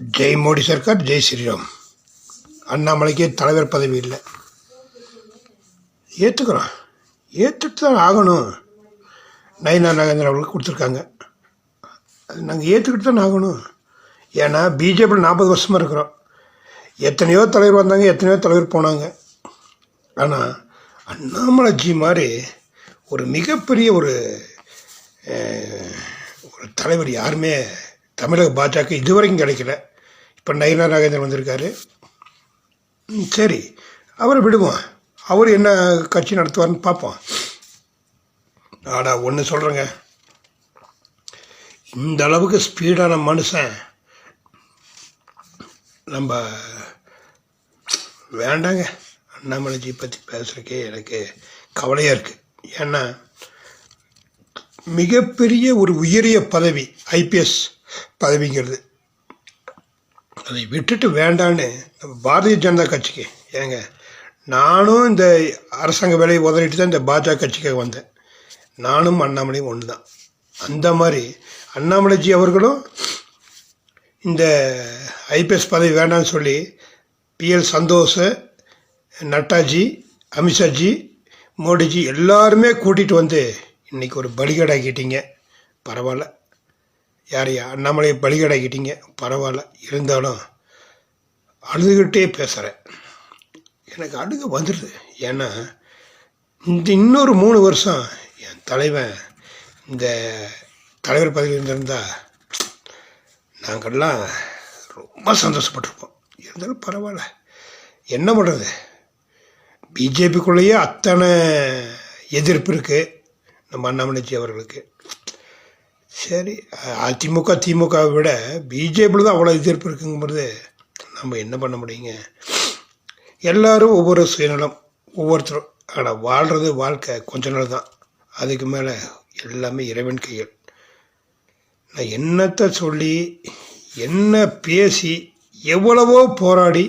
ஜெய் மோடி சர்க்கார் ஜெய் ஸ்ரீராம். அண்ணாமலைக்கே தலைவர் பதவி இல்லை. ஏற்றுக்கிறோம் ஏற்றுட்டு தான் ஆகணும். நயினா நாகேந்திரன் அவர்களுக்கு கொடுத்துருக்காங்க. அது நாங்கள் ஏற்றுக்கிட்டு தான் ஆகணும். ஏன்னா பிஜேபியில் நாற்பது வருஷமாக இருக்கிறோம். எத்தனையோ தலைவர் வந்தாங்க எத்தனையோ தலைவர் போனாங்க. ஆனால் அண்ணாமலைஜி மாதிரி ஒரு மிகப்பெரிய ஒரு ஒரு தலைவர் யாருமே தமிழக பாஜக இதுவரைக்கும் கிடைக்கல. இப்போ நயினா நாகேந்திரன் வந்திருக்காரு. ம், சரி அவரை விடுவோம். அவர் என்ன கட்சி நடத்துவார்னு பார்ப்போம். ஆடா ஒன்று சொல்கிறேங்க இந்த அளவுக்கு ஸ்பீடான மனுஷன் நம்ம வேண்டாங்க. அண்ணாமலைஜி பற்றி பேசுகிறக்கே எனக்கு கவலையாக இருக்குது ஏன்னா மிகப்பெரிய ஒரு உயரிய பதவி ஐபிஎஸ் பதவிங்கிறது. அதை விட்டுட்டு வேண்டான்னு நம்ம பாரதிய ஜனதா கட்சிக்கு ஏங்க நானும் இந்த அரசாங்க வேலையை உதறிட்டு தான் இந்த பாஜக கட்சிக்காக வந்தேன். நானும் அண்ணாமலையும் ஒன்று தான் அந்த மாதிரி அண்ணாமலைஜி அவர்களும் இந்த ஐபிஎஸ் பதவி வேண்டாம்னு சொல்லி பிஎல் சந்தோஷ் நட்டாஜி அமித்ஷாஜி மோடிஜி எல்லாருமே கூட்டிகிட்டு வந்து இன்றைக்கி ஒரு பலிகடாக்கிட்டீங்க. பரவாயில்ல. யாரையா அண்ணாமலையை பலிகடாக்கிட்டீங்க. பரவாயில்ல. இருந்தாலும் அழுதுகிட்டே பேசுகிறேன் எனக்கு அழுக வந்துடுது ஏன்னா இந்த இன்னொரு மூணு வருஷம் என் தலைவன் இந்த தலைவர் பதவியில் இருந்திருந்தால் நாங்கள்லாம் ரொம்ப சந்தோஷப்பட்டிருப்போம். இருந்தாலும் பரவாயில்ல. என்ன பண்ணுறது பிஜேபிக்குள்ளேயே அத்தனை எதிர்ப்பு இருக்குது நம்ம அண்ணாமலைஜி அவர்களுக்கு. சரி அதிமுக திமுகவை விட பிஜேபியில் தான் அவ்வளோ எதிர்ப்பு இருக்குங்கிறது நம்ம என்ன பண்ண முடியுங்க? எல்லோரும் ஒவ்வொரு சுயநலம் ஒவ்வொருத்தரும். ஆனால் வாழ்கிறது வாழ்க்கை கொஞ்ச நாள் தான். அதுக்கு மேலே எல்லாமே இறைவன் கையில். நான் என்னத்தை சொல்லி என்ன பேசி எவ்வளவோ போராடி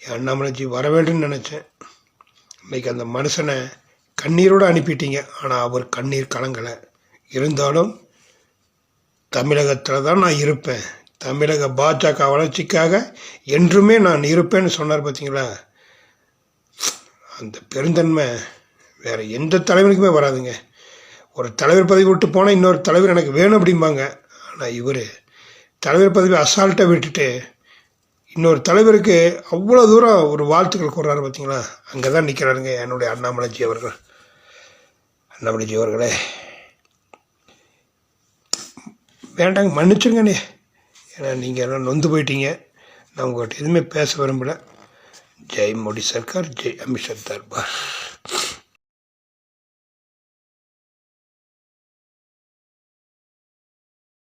அண்ணாமலைஜி வர வேண்டும்னு நினச்சேன். இன்றைக்கி அந்த மனுஷனை கண்ணீரோடு அனுப்பிட்டீங்க. ஆனால் அவர் கண்ணீர் கலங்கலை. இருந்தாலும் தமிழகத்தில் தான் நான் இருப்பேன். தமிழக பாஜக வளர்ச்சிக்காக என்றுமே நான் இருப்பேன்னு சொன்னார் பார்த்தீங்களா அந்த பெருந்தன்மை வேறு எந்த தலைவனுக்குமே வராதுங்க. ஒரு தலைவர் பதவி விட்டு போனால் இன்னொரு தலைவர் எனக்கு வேணும் அப்படிம்பாங்க. ஆனால் இவர் தலைவர் பதவி அசால்ட்டாக விட்டுட்டு இன்னொரு தலைவருக்கு அவ்வளோ தூரம் ஒரு வாழ்த்துக்கள் கூறுறாரு பார்த்தீங்களா அங்கே தான் நிற்கிறாருங்க என்னுடைய அண்ணாமலைஜி அவர்கள். அண்ணாமலைஜி அவர்களே வேண்டாங்க மன்னிச்சுங்கண்ணே ஏன்னா நீங்கள் எல்லாம் நொந்து போயிட்டீங்க. நான் உங்கள்கிட்ட எதுவுமே பேச விரும்பல. ஜெய் மோடி சர்க்கார் ஜெய் அமித்ஷா தர்பார்.